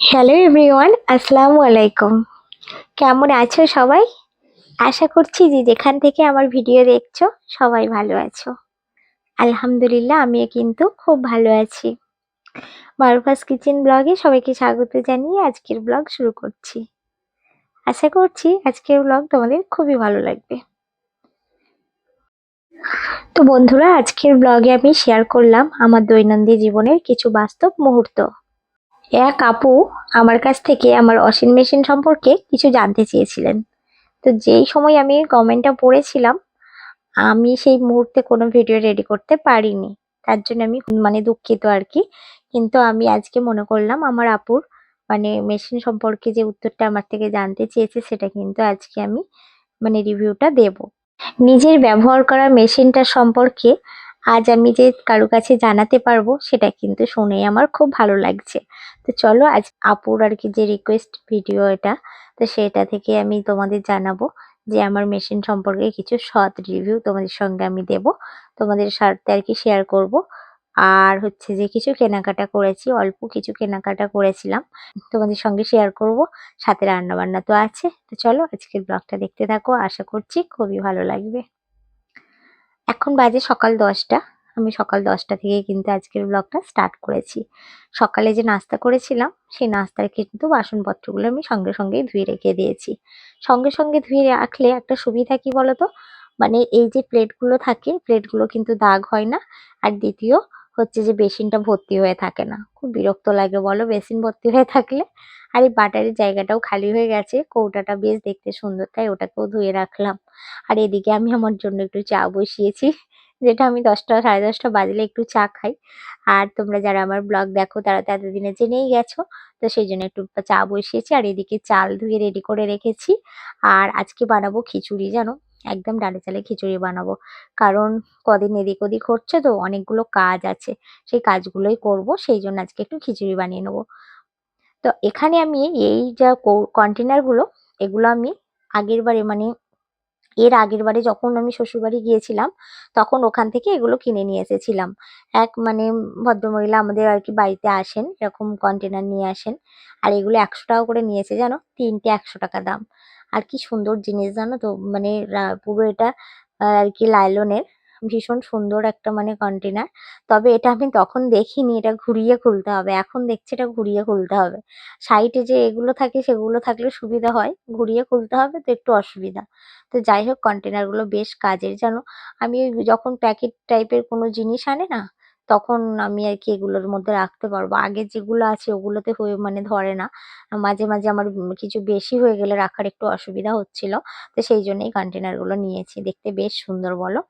Hello everyone আসসালামু আলাইকুম। কেমন আছো সবাই? আশা করছি যে যেখান থেকে আমার ভিডিও দেখছ, সবাই ভালো আছো। আলহামদুলিল্লাহ, আমিও কিন্তু খুব ভালো আছি। মারুফাস কিচেন ব্লগে সবাইকে স্বাগত জানিয়ে আজকের ব্লগ শুরু করছি। আশা করছি আজকের ব্লগ তোমাদের খুবই ভালো লাগবে। তো বন্ধুরা, আজকের ব্লগে আমি শেয়ার করলাম আমার দৈনন্দিন জীবনের কিছু বাস্তব মুহূর্ত। এক আপু আমার কাছ থেকে আমার ওয়াশিং মেশিন সম্পর্কে কিছু জানতে চেয়েছিলেন। তো যেই সময় আমি কমেন্টটা পড়েছিলাম, আমি সেই মুহূর্তে কোনো ভিডিও রেডি করতে পারিনি। তার জন্য আমি মানে দুঃখিত আর কি। কিন্তু আমি আজকে মনে করলাম আমার আপুর মানে মেশিন সম্পর্কে যে উত্তরটা আমার থেকে জানতে চেয়েছে, সেটা কিন্তু আজকে আমি মানে রিভিউটা দেব। নিজের ব্যবহার করা মেশিনটা সম্পর্কে আজ আমি যে কারও কাছে জানাতে পারব, সেটা কিন্তু শুনেই আমার খুব ভালো লাগছে। তো চলো আজ আপুর আর কি যে রিকোয়েস্ট ভিডিও এটা, তো সেটা থেকে আমি তোমাদের জানাব যে আমার মেশিন সম্পর্কে কিছু সৎ রিভিউ তোমাদের সঙ্গে আমি দেব, তোমাদের সাথে আর কি শেয়ার করব। আর হচ্ছে যে কিছু কেনাকাটা করেছি, অল্প কিছু কেনাকাটা করেছিলাম, তোমাদের সঙ্গে শেয়ার করব, সাথে রান্না বান্না তো আছে। তো চলো আজকের ব্লগটা দেখতে থাকো, আশা করছি খুবই ভালো লাগবে। এখন বাজে সকাল দশটা। আমি সকাল দশটা থেকে কিন্তু আজকের ব্লগটা স্টার্ট করেছি। সকালে যে নাস্তা করেছিলাম, সেই নাস্তার কিন্তু বাসনপত্রগুলো আমি সঙ্গে সঙ্গেই ধুয়ে রেখে দিয়েছি। সঙ্গে সঙ্গে ধুয়ে রাখলে একটা সুবিধা কি বলতো? মানে এই যে প্লেটগুলো থাকে প্লেটগুলো কিন্তু দাগ হয় না। আর দ্বিতীয় হচ্ছে যে বেসিনটা ভর্তি হয়ে থাকে না। খুব বিরক্ত লাগে, বলো বেসিন ভর্তি হয়ে থাকলে। আর এই বাটারের জায়গাটাও খালি হয়ে গেছে, কৌটাটা বেশ দেখতে সুন্দর, তাই ওটাকেও ধুয়ে রাখলাম। আর এদিকে আমি আমার জন্য একটু চা বসিয়েছি, যেটা আমি দশটা, সাড়ে দশটা বাজলে একটু চা খাই। আর তোমরা যারা আমার ব্লগ দেখো, তারা তো এতদিনে জেনেই গেছো, তো সেই জন্য একটু চা বসিয়েছি। আর এদিকে চাল ধুয়ে রেডি করে রেখেছি। আর আজকে বানাবো খিচুড়ি, জানো? একদম ডালে চালে খিচুড়ি বানাবো। কারণ কদিন এদিক ওদিক হচ্ছে তো, অনেকগুলো কাজ আছে। সেই কাজগুলোই করব, সেই জন্য আজকে একটু খিচুড়ি বানিয়ে নেব। তো এখানে আমি এই যা কন্টেনারগুলো এগুলো আমি আগের বারে মানে এর আগের বারে যখন আমি শ্বশুরবাড়ি গিয়েছিলাম, তখন ওখান থেকে এগুলো কিনে নিয়ে এসেছিলাম। এক মানে ভদ্রমহিলা আমাদের আর কি বাড়িতে আসেন, এরকম কন্টেনার নিয়ে আসেন। আর এগুলো একশো টাকা করে নিয়েছে জানো? তিনটে একশো টাকা দাম। আর কি সুন্দর জিনিস জানো তো? মানে পুরো এটা আর কি লাইলনের ভীষণ সুন্দর একটা মানে কন্টেনার তবে এটা আমি তখন দেখিনি, এটা ঘুরিয়ে খুলতে হবে। এখন দেখছি এটা ঘুরিয়ে খুলতে হবে। সাইডে যে এগুলো থাকে, সেগুলো থাকলে সুবিধা হয়। ঘুরিয়ে খুলতে হবে তো একটু অসুবিধা। তো যাই হোক কন্টেনারগুলো বেশ কাজের জানো। আমি যখন প্যাকেট টাইপের কোনো জিনিস আনে না তখন আমি আর কি এগুলোর মধ্যে রাখতে পারব। আগে যেগুলো আছে ওগুলোতে হয়ে মানে ধরে না। মাঝে মাঝে আমার কিছু বেশি হয়ে গেলে রাখার একটু অসুবিধা হচ্ছিল। তো সেই জন্যই কন্টেনারগুলো নিয়েছি। দেখতে বেশ সুন্দর বলো।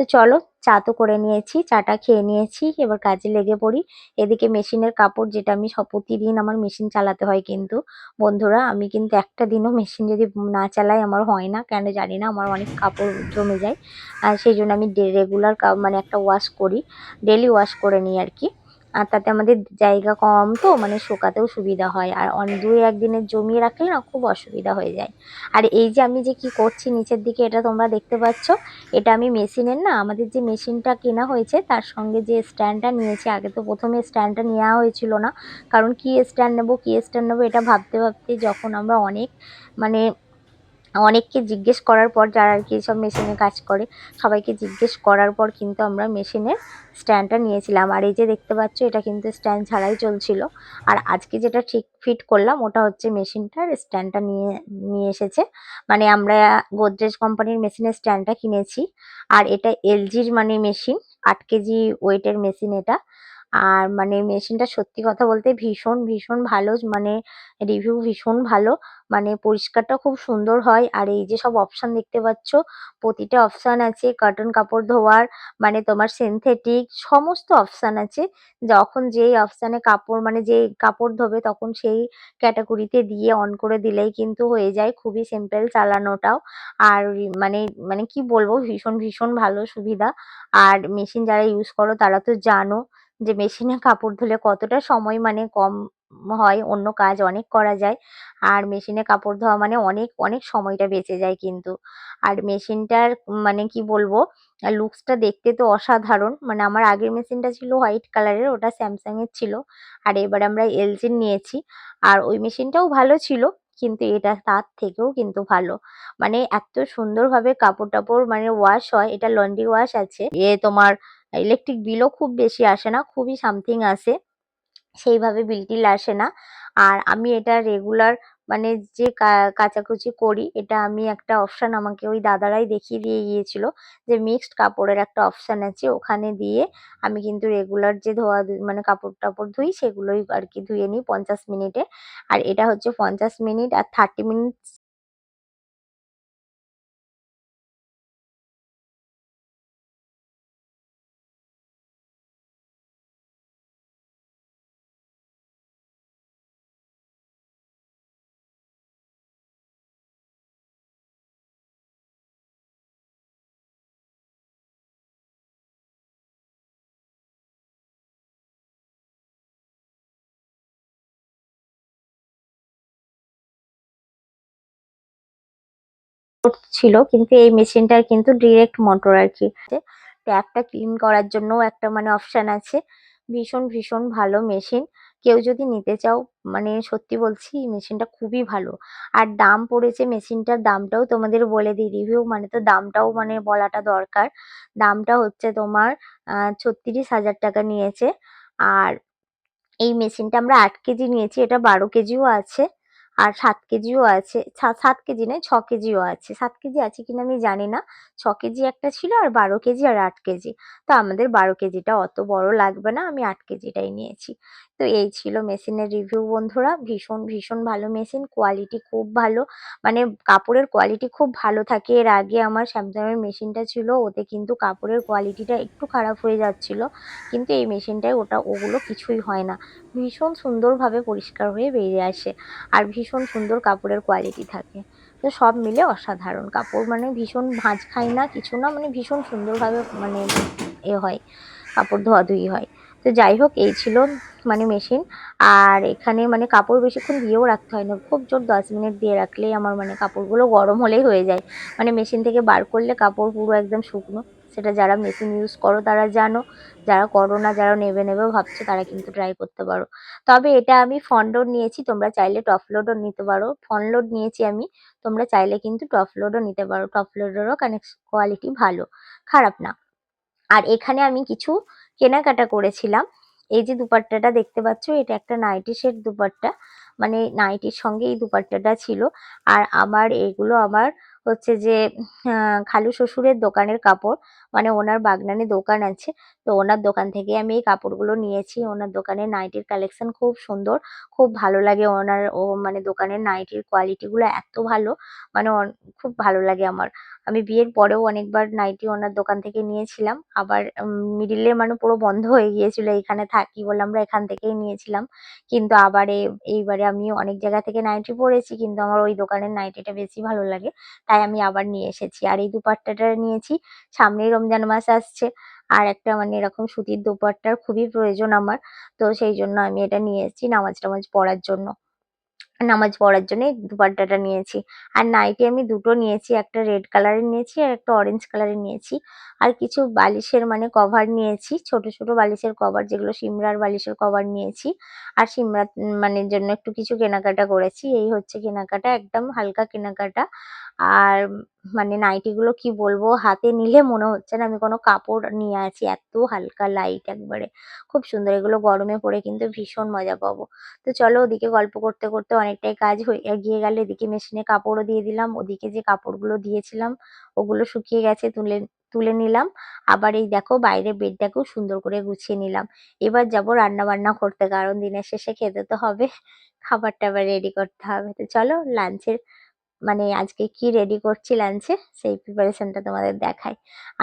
তো চলো, চা তো করে নিয়েছি, চাটা খেয়ে নিয়েছি, এবার কাজে লেগে পড়ি। এদিকে মেশিনের কাপড় যেটা আমি সব প্রতিদিন আমার মেশিন চালাতে হয় কিন্তু, বন্ধুরা, আমি কিন্তু একটা দিনও মেশিন যদি না চালাই আমার হয় না, কেন জানি না, আমার অনেক কাপড় জমে যায়। আর সেই জন্য আমি রেগুলার মানে একটা ওয়াশ করি ডেলি ওয়াশ করে নিই আর কি। আর তাতে আমাদের জায়গা কম তো মানে শোকাতেও সুবিধা হয়। আর দুই একদিনের জমিয়ে রাখলে না খুব অসুবিধা হয়ে যায়। আর এই যে আমি যে কি করছি নিচের দিকে, এটা তোমরা দেখতে পাচ্ছ। এটা আমি মেশিনের না, আমাদের যে মেশিনটা কেনা হয়েছে, তার সঙ্গে যে স্ট্যান্ডটা নিয়েছি, আগে তো প্রথমে স্ট্যান্ডটা নেওয়া হয়েছিল না। কারণ কি স্ট্যান্ড নেব, কি স্ট্যান্ড নেব, এটা ভাবতে ভাবতে যখন আমরা অনেক মানে অনেককে জিজ্ঞেস করার পর যারা আর কি সব মেশিনে কাজ করে, সবাইকে জিজ্ঞেস করার পর কিন্তু আমরা মেশিনের স্ট্যান্ডটা নিয়েছিলাম। আর এই যে দেখতে পাচ্ছ, এটা কিন্তু স্ট্যান্ড ছাড়াই চলছিল। আর আজকে যেটা ঠিক ফিট করলাম, ওটা হচ্ছে মেশিনটার স্ট্যান্ডটা নিয়ে নিয়ে এসেছে। মানে আমরা গোদরেজ কোম্পানির মেশিনের স্ট্যান্ডটা কিনেছি। আর এটা এলজির মানে মেশিন, আট কেজি ওয়েটের মেশিন এটা। আর মানে মেশিনটা সত্যি কথা বলতে ভীষণ ভীষণ ভালো মানে রিভিউ ভীষণ ভালো। মানে পরিষ্কারটা খুব সুন্দর হয়। আর এই যে সব অপশান দেখতে পাচ্ছ, প্রতিটা অপশান আছে কটন কাপড় ধোয়ার মানে তোমার সিনথেটিক সমস্ত অপশান আছে। যখন যেই অপশানে কাপড় মানে যেই কাপড় ধোবে তখন সেই ক্যাটাগরিতে দিয়ে অন করে দিলেই কিন্তু হয়ে যায় খুবই সিম্পল চালানোটাও। আর মানে মানে কি বলব, ভীষণ ভীষণ ভালো সুবিধা। আর মেশিন যারা ইউজ করো তারা তো জানো যে মেশিনে কাপড় ধুলে কতটা সময় মানে কম হয়, অন্য কাজ অনেক করা যায়। আর মেশিনে কাপড় ধোয়া মানে অনেক অনেক সময়টা বেঁচে যায় কিন্তু। আর মেশিনটার মানে কি বলব, লুকসটা দেখতে তো অসাধারণ। মানে আমার আগের মেশিনটা ছিল হোয়াইট কালারের, ওটা স্যামসাং এর ছিল। আর এবার আমরা এলজির নিয়েছি। আর ওই মেশিনটাও ভালো ছিল, কিন্তু এটা তার থেকেও কিন্তু ভালো। মানে এত সুন্দরভাবে কাপড় টাপড় মানে ওয়াশ হয়, এটা লন্ড্রি ওয়াশ আছে। এ তোমার ইলেকট্রিক বিলও খুব বেশি আসে না, খুবই সামথিং আসে। সেইভাবে বিল টিল আসে না। আর আমি এটা রেগুলার মানে যে কাচাকুচি করি, এটা আমি একটা অপশান আমাকে ওই দাদারাই দেখিয়ে দিয়ে গিয়েছিল যে মিক্সড কাপড়ের একটা অপশান আছে, ওখানে দিয়ে আমি কিন্তু রেগুলার যে ধোয়া মানে কাপড় টাপড় ধুই, সেগুলোই আর কি ধুয়ে নিই পঞ্চাশ মিনিটে। আর এটা হচ্ছে পঞ্চাশ মিনিট আর থার্টি মিনিট ছিল, কিন্তু এই মেশিনটার কিন্তু ডিরেক্ট মোটর আর কি। ট্যাপটা ক্লিন করার জন্য একটা মানে অপশান আছে। ভীষণ ভীষণ ভালো মেশিন। কেউ যদি নিতে চাও মানে সত্যি বলছি মেশিনটা খুবই ভালো। আর দাম পড়েছে মেশিনটার দামটাও তোমাদের বলে দিই রিভিউ মানে তো দামটাও মানে বলাটা দরকার। দামটা হচ্ছে তোমার ছত্রিশ হাজার টাকা নিয়েছে। আর এই মেশিনটা আমরা আট কেজি নিয়েছি, এটা বারো কেজিও আছে। আর সাত কেজিও আছে সাত কেজি নয়, ছ কেজিও আছে। সাত কেজি আছে কিনা আমি জানি না। ছ কেজি একটা ছিল আর বারো কেজি আর আট কেজি। তো আমাদের বারো কেজিটা অত বড় লাগবে না, আমি আট কেজিটাই নিয়েছি। তো এই ছিল মেশিনের রিভিউ বন্ধুরা। ভীষণ ভীষণ ভালো মেশিন কোয়ালিটি খুব ভালো। মানে কাপড়ের কোয়ালিটি খুব ভালো থাকে। এর আগে আমার স্যামসাংয়ের মেশিনটা ছিল, ওতে কিন্তু কাপড়ের কোয়ালিটিটা একটু খারাপ হয়ে যাচ্ছিল। কিন্তু এই মেশিনটায় ওটা, ওগুলো কিছুই হয় না। ভীষণ সুন্দরভাবে পরিষ্কার হয়ে বেরিয়ে আসে আর ভীষণ সুন্দর কাপড়ের কোয়ালিটি থাকে। তো সব মিলে অসাধারণ। কাপড় মানে ভীষণ ভাঁজ খায় না, কিছু না মানে ভীষণ সুন্দরভাবে মানে এ হয়, কাপড় ধোয়াধুয়ি হয়। তো যাই হোক, এই ছিল মানে মেশিন আর এখানে মানে কাপড় বেশিক্ষণ দিয়েও রাখতে হয় না। খুব জোর দশ মিনিট দিয়ে রাখলেই আমার মানে কাপড়গুলো গরম হলেই হয়ে যায়। মানে মেশিন থেকে বার করলে কাপড় পুরো একদম শুকনো। সেটা যারা মেশিন ইউজ করো, তারা জানো। যারা করো না, যারা নেবে নেবে ভাবছ, তারা কিন্তু ট্রাই করতে পারো। তবে এটা আমি ফ্রন্ট লোড নিয়েছি, তোমরা চাইলে টপ লোডও নিতে পারো। ফ্রন্ট লোড নিয়েছি আমি, তোমরা চাইলে কিন্তু টপ লোডও নিতে পারো। টপ লোডেরও কানেক্ট কোয়ালিটি ভালো, খারাপ না। আর এখানে আমি কিছু কেনাকাটা করেছিলাম। এই যে দুপাট্টাটা দেখতে পাচ্ছ, এটা একটা নাইটি সেট দুপাট্টা। মানে নাইটির সঙ্গে এই দুপাট্টাটা ছিল। আর আমার এগুলো আমার হচ্ছে যে খালু শ্বশুরের দোকানের কাপড় মানে ওনার বাগনানে দোকান আছে। তো ওনার দোকান থেকে আমি এই কাপড়গুলো নিয়েছি। ওনার দোকানের নাইটির কালেকশন খুব সুন্দর, খুব ভালো লাগে ওনার, ও মানে দোকানের নাইটির কোয়ালিটিগুলো এত ভালো মানে খুব ভালো লাগে আমার। আমি বিয়ের পরেও অনেকবার নাইটি ওনার দোকান থেকে নিয়েছিলাম। আবার মিডিলে মানে পুরো বন্ধ হয়ে গিয়েছিল, এখানে থাকি বলে আমরা এখান থেকেই নিয়েছিলাম। কিন্তু আবার এইবারে আমি অনেক জায়গা থেকে নাইটি পরেছি, কিন্তু আমার ওই দোকানের নাইটিটা বেশি ভালো লাগে, তাই আমি আবার নিয়ে এসেছি। আর এই দুপাট্টাটা নিয়েছি, সামনেই রমজান মাস আসছে, আর একটা মানে এরকম সুতির দুপাট্টার খুবই প্রয়োজন আমার, তো সেই জন্য আমি এটা নিয়ে এসেছি নামাজ টামাজ পড়ার জন্য। নামাজ পড়ার জন্য এই দুপাট্টাটা নিয়েছি। আর নাইটি আমি দুটো নিয়েছি, একটা রেড কালারের নিয়েছি আর একটা অরেঞ্জ কালারের নিয়েছি। আর কিছু বালিশের মানে কভার নিয়েছি, ছোট ছোট বালিশের কভার যেগুলো সিমরার বালিশের কভার নিয়েছি। আর সিমরার মানে জন্য একটু কিছু কেনাকাটা করেছি। এই হচ্ছে কেনাকাটা, একদম হালকা কেনাকাটা। আর মানে নাইটিগুলো কি বলব, হাতে নিলে মনে হচ্ছে না আমি কোনো কাপড় নিয়ে আছি, এত হালকা লাইট একবারে। খুব সুন্দর, এগুলো গরমে পরে কিন্তু ভীষণ মজা পাবো। তো চলো ওদিকে গল্প করতে করতে অনেকটাই কাজ হয়ে এগিয়ে গেল। এদিকে মেশিনে কাপড়ও দিয়ে দিলাম। ওদিকে যে কাপড়গুলো দিয়েছিলাম, ওগুলো শুকিয়ে গেছে, তুলে তুলে নিলাম। আবার এই দেখো বাইরের বেডটাকেও সুন্দর করে গুছিয়ে নিলাম। এবার যাব রান্না বান্না করতে, কারণ দিনের শেষে খেতে তো হবে। খাবার টাবার রেডি করতে হবে। তো চলো লাঞ্চের মানে আজকে কি রেডি করছি লাঞ্চে সেই প্রিপারেশনটা তোমাদের দেখাই।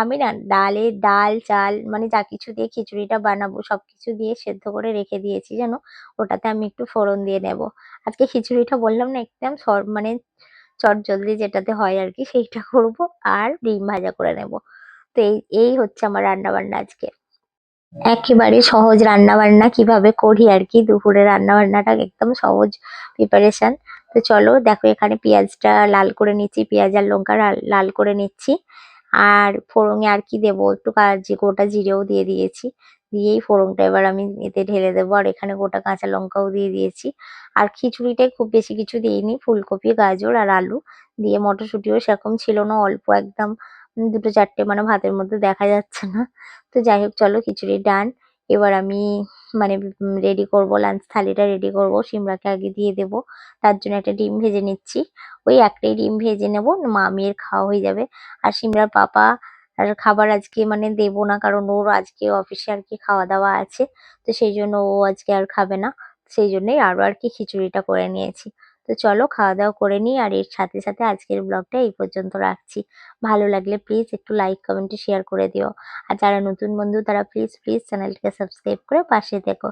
আমি না ডালে ডাল, চাল মানে যা কিছু দিয়ে খিচুড়িটা বানাবো সব কিছু দিয়ে সেদ্ধ করে রেখে দিয়েছি যেন ওটাতে আমি একটু ফোড়ন দিয়ে নেব। আজকে খিচুড়িটা বললাম না, একদম সর মানে চট জলদি যেটাতে হয় আর কি সেইটা করব আর ডিম ভাজা করে নেব। তো এই এই হচ্ছে আমার রান্না বান্না আজকে। একেবারে সহজ রান্না বান্না কীভাবে করি আর কি দুপুরে রান্না বান্নাটা একদম সহজ প্রিপারেশন তো চলো দেখো এখানে পেঁয়াজটা লাল করে নিচ্ছি, পেঁয়াজ আর লঙ্কা লাল- করে নিচ্ছি। আর ফোড়নে আর কি দেবো? একটু কাজি গোটা জিরেও দিয়ে দিয়েছি। দিয়েই ফোড়নটা এবার আমি এতে ঢেলে দেবো। আর এখানে গোটা কাঁচা লঙ্কাও দিয়ে দিয়েছি। আর খিচুড়িটাই খুব বেশি কিছু দিইনি। ফুলকপি, গাজর আর আলু দিয়ে মটরশুঁটিও সেরকম ছিল না, অল্প একদম দুটো চারটে মানে ভাতের মধ্যে দেখা যাচ্ছে না। তো যাই হোক, চলো খিচুড়ি ডান। এবার আমি মানে রেডি করব লাঞ্চ থালিটা রেডি করব সিমরাকে আগে দিয়ে দেব, তার জন্য একটা ডিম ভেজে নিচ্ছি। ওই একটাই ডিম ভেজে নেব মা মেয়ের খাওয়া হয়ে যাবে। আর সিমরার পাপা আর খাবার আজকে মানে দেব না, কারণ ওর আজকে অফিসে আর কি খাওয়া দাওয়া আছে, তো সেই জন্য ও আজকে আর খাবে না। সেই জন্যই আরও আর কি খিচুড়িটা করে নিয়েছি। তো চলো খাওয়া দাওয়া করে নিই, আর এর সাথে সাথে আজকের ব্লগটা এই পর্যন্ত রাখছি। ভালো লাগলে প্লিজ একটু লাইক কমেন্টে শেয়ার করে দিও। আর যারা নতুন বন্ধু, তারা প্লিজ প্লিজ চ্যানেলটিকে সাবস্ক্রাইব করে পাশে দেখো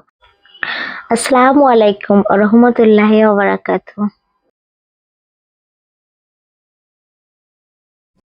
আসসালামু আলাইকুম রহমতুল্লাহ ওবারাকাতুহ